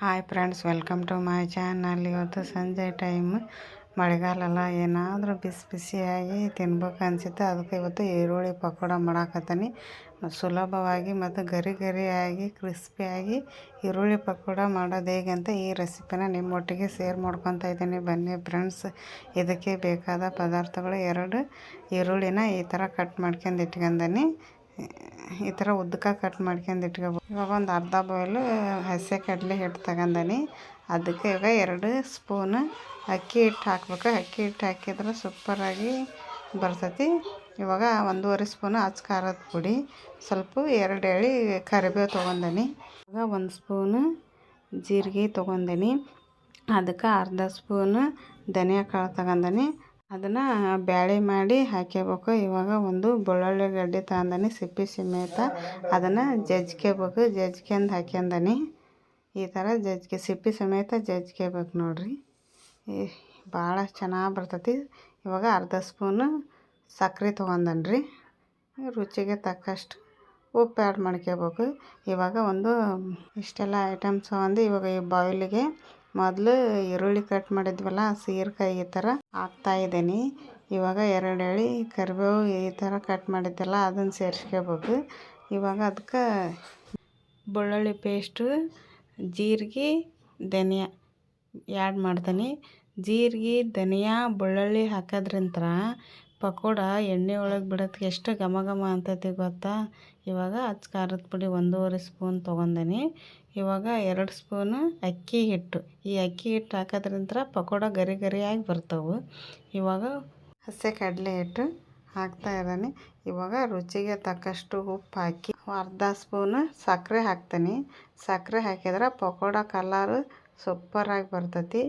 Hi friends, welcome to my channel. ಇವತ್ತು ಸಂಜೆ time. ಮಳೆಗಾಲಲ್ಲ, ಏನಾದರೂ ಬಿಸಿ ಬಿಸಿಯಾಗಿ ತಿನ್ಬೇಕು ಅನಿಸುತ್ತೆ. ಅದಕ್ಕೆ ಇವತ್ತು ಈರುಳ್ಳಿ ಪಕೋಡ ಮಾಡಾಕತ್ತೀನಿ. ಸುಲಭವಾಗಿ ಮತ್ತು ಗರಿ ಗರಿಯಾಗಿ, ಕ್ರಿಸ್ಪಿಯಾಗಿ ಈರುಳ್ಳಿ ಪಕೋಡ ಮಾಡೋದು ಹೇಗೆ ಅಂತ ಈ ರೆಸಿಪಿನ ನಿಮ್ಮೊಟ್ಟಿಗೆ ಶೇರ್ ಮಾಡ್ಕೊತಾ ಇದ್ದೀನಿ. ಬನ್ನಿ ಫ್ರೆಂಡ್ಸ್, ಇದಕ್ಕೆ ಬೇಕಾದ ಪದಾರ್ಥಗಳು ಎರಡು. ಈರುಳ್ಳಿನ ಈ ಥರ ಕಟ್ ಮಾಡ್ಕೊಂಡು ಇಟ್ಕೊಂಡೀನಿ. ಈ ಥರ ಉದ್ದಕ್ಕೆ ಕಟ್ ಮಾಡ್ಕೊಂಡು ಇಟ್ಕೋಬೇಕು ಇವಾಗ ಒಂದು ಅರ್ಧ ಬಾಯ್ಲು ಹಸಿ ಕಡಲೆ ಹಿಟ್ಟು ತಗೊಂಡನಿ. ಅದಕ್ಕೆ ಇವಾಗ ಎರಡು ಸ್ಪೂನ್ ಅಕ್ಕಿ ಹಿಟ್ಟು ಹಾಕ್ಬೇಕು. ಅಕ್ಕಿ ಹಿಟ್ಟು ಹಾಕಿದ್ರೆ ಸೂಪರಾಗಿ ಬರ್ತೈತಿ. ಇವಾಗ ಒಂದೂವರೆ ಸ್ಪೂನು ಅಚ್ಚ ಖಾರದ ಪುಡಿ, ಸ್ವಲ್ಪ ಎರಡು ಎಳೆ ಕರಿಬೇವು ತೊಗೊಂಡನಿ. ಇವಾಗ ಒಂದು ಸ್ಪೂನು ಜೀರಿಗೆ ತೊಗೊಂಡನಿ. ಅದಕ್ಕೆ ಅರ್ಧ ಸ್ಪೂನು ಧನಿಯಾ ಕಾಳು ತಗೊಂಡನಿ. ಅದನ್ನು ಬ್ಯಾಳೆ ಮಾಡಿ ಹಾಕ್ಯಬೇಕು. ಇವಾಗ ಒಂದು ಬೆಳ್ಳುಳ್ಳಿ ಗಡ್ಡೆ ತಗೊಂಡನಿ, ಸಿಪ್ಪೆ ಸಮೇತ ಅದನ್ನು ಜಜ್ಕೋಬೇಕು ಜಜ್ಕೊಂಡು ಹಾಕ್ಯಂದನಿ. ಈ ಥರ ಜಜ್ಗೆ, ಸಿಪ್ಪೆ ಸಮೇತ ಜಜ್ಕೋಬೇಕು ನೋಡಿರಿ. ಭಾಳ ಚೆನ್ನಾಗಿ ಬರ್ತೈತಿ. ಇವಾಗ ಅರ್ಧ ಸ್ಪೂನು ಸಕ್ಕರೆ ತೊಗೊಂದನ್ರಿ ರುಚಿಗೆ ತಕ್ಕಷ್ಟು ಉಪ್ಪು ಆ್ಯಡ್ ಮಾಡ್ಕೋಬೇಕು ಇವಾಗ ಒಂದು ಇಷ್ಟೆಲ್ಲ ಐಟಮ್ಸ್ ತೊಗೊಂಡು ಇವಾಗ ಈ ಬಾಯ್ಲಿಗೆ ಮೊದಲು ಈರುಳ್ಳಿ ಕಟ್ ಮಾಡಿದ್ವಲ್ಲ, ಸೀರೆಕಾಯಿ ಈ ಥರ ಹಾಕ್ತಾಯಿದ್ದೀನಿ ಇವಾಗ ಎರಡು ಎಳೆ ಕರಿಬೇವು ಈ ಥರ ಕಟ್ ಮಾಡಿದ್ದೆಲ್ಲ ಅದನ್ನು ಸೇರಿಸ್ಕೋಬೇಕು ಇವಾಗ ಅದಕ್ಕೆ ಬೆಳ್ಳುಳ್ಳಿ ಪೇಸ್ಟು ಜೀರಿಗೆ, ಧನಿಯಾ ಆ್ಯಡ್ ಮಾಡ್ತೀನಿ. ಜೀರಿಗೆ, ಧನಿಯಾ, ಬೆಳ್ಳುಳ್ಳಿ ಹಾಕೋದ್ರಿಂತ ಪಕೋಡ ಎಣ್ಣೆ ಒಳಗೆ ಬಿಡೋದಕ್ಕೆ ಎಷ್ಟು ಘಮ ಘಮ ಅಂತೈತಿ ಗೊತ್ತಾ? ಇವಾಗ ಅಚ್ಚ ಖಾರದ ಪುಡಿ ಒಂದೂವರೆ ಸ್ಪೂನ್ ತೊಗೊಂಡೇನಿ. ಇವಾಗ ಎರಡು ಸ್ಪೂನು ಅಕ್ಕಿ ಹಿಟ್ಟು. ಈ ಅಕ್ಕಿ ಹಿಟ್ಟು ಹಾಕೋದ್ರಿಂದ ಪಕೋಡ ಗರಿ ಗರಿಯಾಗಿ ಬರ್ತವೆ. ಇವಾಗ ಹಸಿ ಕಡಲೆ ಹಿಟ್ಟು ಹಾಕ್ತಾ ಇದ್ದಾನೆ ಇವಾಗ ರುಚಿಗೆ ತಕ್ಕಷ್ಟು ಉಪ್ಪು ಹಾಕಿ ಅರ್ಧ ಸ್ಪೂನು ಸಕ್ಕರೆ ಹಾಕ್ತೀನಿ. ಸಕ್ಕರೆ ಹಾಕಿದ್ರೆ ಪಕೋಡ ಕಲರ್ ಸೂಪರಾಗಿ ಬರ್ತೈತಿ.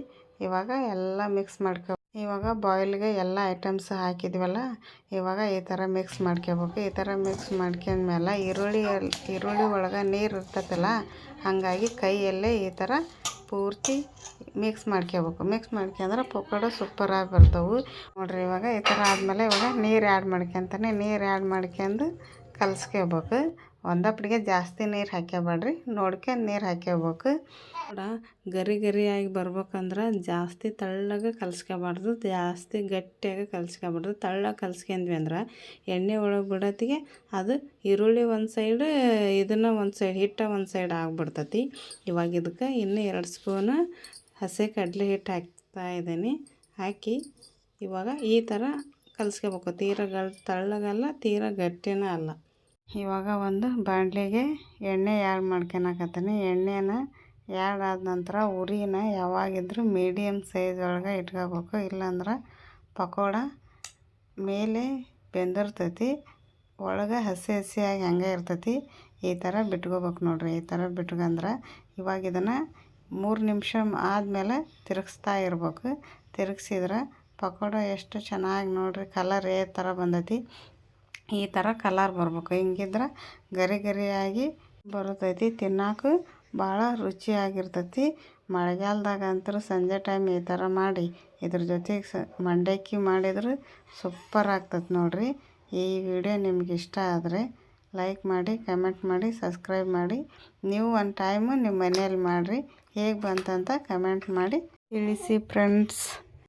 ಇವಾಗ ಎಲ್ಲ ಮಿಕ್ಸ್ ಮಾಡ್ಕೊ ಇವಾಗ ಬಾಯ್ಲ್ಗೆ ಎಲ್ಲ ಐಟಮ್ಸ್ ಹಾಕಿದ್ವಲ್ಲ, ಇವಾಗ ಈ ಥರ ಮಿಕ್ಸ್ ಮಾಡ್ಕೋಬೇಕು. ಈ ಥರ ಮಿಕ್ಸ್ ಮಾಡ್ಕೊಂಡ್ಮೇಲೆ ಈರುಳ್ಳಿ ಈರುಳ್ಳಿ ಒಳಗೆ ನೀರು ಇರ್ತೈತಲ್ಲ, ಹಾಗಾಗಿ ಕೈಯಲ್ಲೇ ಈ ಥರ ಪೂರ್ತಿ ಮಿಕ್ಸ್ ಮಾಡ್ಕೋಬೇಕು. ಮಿಕ್ಸ್ ಮಾಡ್ಕೊಂಡ್ರೆ ಪಕೋಡ ಸೂಪರಾಗಿ ಬರ್ತವೆ. ನೋಡಿರಿ ಇವಾಗ ಈ ಥರ ಆದಮೇಲೆ ಇವಾಗ ನೀರು ಆ್ಯಡ್ ಮಾಡ್ಕೊಂತಾನೆ, ನೀರು ಆ್ಯಡ್ ಮಾಡ್ಕೊಂಡು ಕಲಸ್ಕೋಬೇಕು. ಒಂದಪ್ಪಡಿಗೆ ಜಾಸ್ತಿ ನೀರು ಹಾಕ್ಯಬೇಡ್ರಿ. ನೋಡ್ಕೊಂಡು ನೀರು ಹಾಕ್ಯಬೇಕು. ಕೂಡ ಗರಿ ಗರಿಯಾಗಿ ಬರ್ಬೇಕಂದ್ರೆ ಜಾಸ್ತಿ ತಳ್ಳಗೆ ಕಲಸ್ಕೊಬಾರ್ದು, ಜಾಸ್ತಿ ಗಟ್ಟಿಯಾಗಿ ಕಲಿಸ್ಕೊಬಾರ್ದು. ತಳ್ಳಗೆ ಕಲಿಸ್ಕೊಂಡ್ವಿ ಅಂದ್ರೆ ಎಣ್ಣೆ ಒಳಗೆ ಬಿಡೋತ್ತಿಗೆ ಅದು ಈರುಳ್ಳಿ ಒಂದು ಸೈಡ್ ಇದನ್ನು ಒಂದು ಸೈಡ್ ಹಿಟ್ಟು ಒಂದು ಸೈಡ್ ಆಗಿಬಿಡ್ತತಿ. ಇವಾಗ ಇದಕ್ಕೆ ಇನ್ನೂ ಎರಡು ಸ್ಪೂನು ಹಸಿ ಕಡಲೆ ಹಿಟ್ಟು ಹಾಕ್ತಾ ಇದ್ದೀನಿ ಹಾಕಿ ಇವಾಗ ಈ ಥರ ಕಲಿಸ್ಕೋಬೇಕು. ತೀರ ಗಲ್ ತೆಳ್ಳಗಲ್ಲ, ತೀರ ಗಟ್ಟಿನೂ ಅಲ್ಲ. ಇವಾಗ ಒಂದು ಬಾಣಲೆಗೆ ಎಣ್ಣೆ ಆ್ಯಡ್ ಮಾಡ್ಕೊಳಕತ್ತೀನಿ ಎಣ್ಣೆನ ಆ್ಯಡ್ ಆದ ನಂತರ ಉರಿನ ಯಾವಾಗಿದ್ರೂ ಮೀಡಿಯಮ್ ಸೈಜ್ ಒಳಗೆ ಇಟ್ಕೋಬೇಕು. ಇಲ್ಲಾಂದ್ರೆ ಪಕೋಡ ಮೇಲೆ ಬೆಂದಿರ್ತೈತಿ. ಒಳಗೆ ಹಸಿ ಹಸಿಯಾಗಿ ಹಂಗೆ ಇರ್ತೈತಿ. ಈ ಥರ ಬಿಟ್ಕೋಬೇಕು ನೋಡಿರಿ. ಈ ಥರ ಬಿಟ್ಕಂದ್ರೆ ಇವಾಗ ಇದನ್ನು ಮೂರು ನಿಮಿಷ ಆದಮೇಲೆ ತಿರುಗಿಸ್ತಾ ಇರ್ಬೇಕು. ತಿರುಗ್ಸಿದ್ರೆ ಪಕೋಡ ಎಷ್ಟು ಚೆನ್ನಾಗಿ ನೋಡಿರಿ ಕಲರ್ ಏ ಥರ ಬಂದೈತಿ. ಈ ಥರ ಕಲರ್ ಬರ್ಬೇಕು. ಹಿಂಗಿದ್ರೆ ಗರಿ ಗರಿಯಾಗಿ ಬರುತೈತಿ ತಿನ್ನೋಕ್ಕೂ ಭಾಳ ರುಚಿಯಾಗಿರ್ತೈತಿ. ಮಳೆಗಾಲದಾಗ ಅಂತೂ ಸಂಜೆ ಟೈಮ್ ಈ ಥರ ಮಾಡಿ, ಇದ್ರ ಜೊತೆಗೆ ಸ, ಮಂಡಕ್ಕಿ ಮಾಡಿದ್ರೆ ಸೂಪರ್ ಆಗ್ತೈತೆ ನೋಡಿರಿ. ಈ ವಿಡಿಯೋ ನಿಮ್ಗೆ ಇಷ್ಟ ಆದರೆ ಲೈಕ್ ಮಾಡಿ ಕಮೆಂಟ್ ಮಾಡಿ ಸಬ್ಸ್ಕ್ರೈಬ್ ಮಾಡಿ. ನೀವು ಒಂದು ಟೈಮು ನಿಮ್ಮ ಮನೆಯಲ್ಲಿ ಮಾಡಿರಿ, ಹೇಗೆ ಬಂತಂತ ಕಮೆಂಟ್ ಮಾಡಿ ತಿಳಿಸಿ ಫ್ರೆಂಡ್ಸ್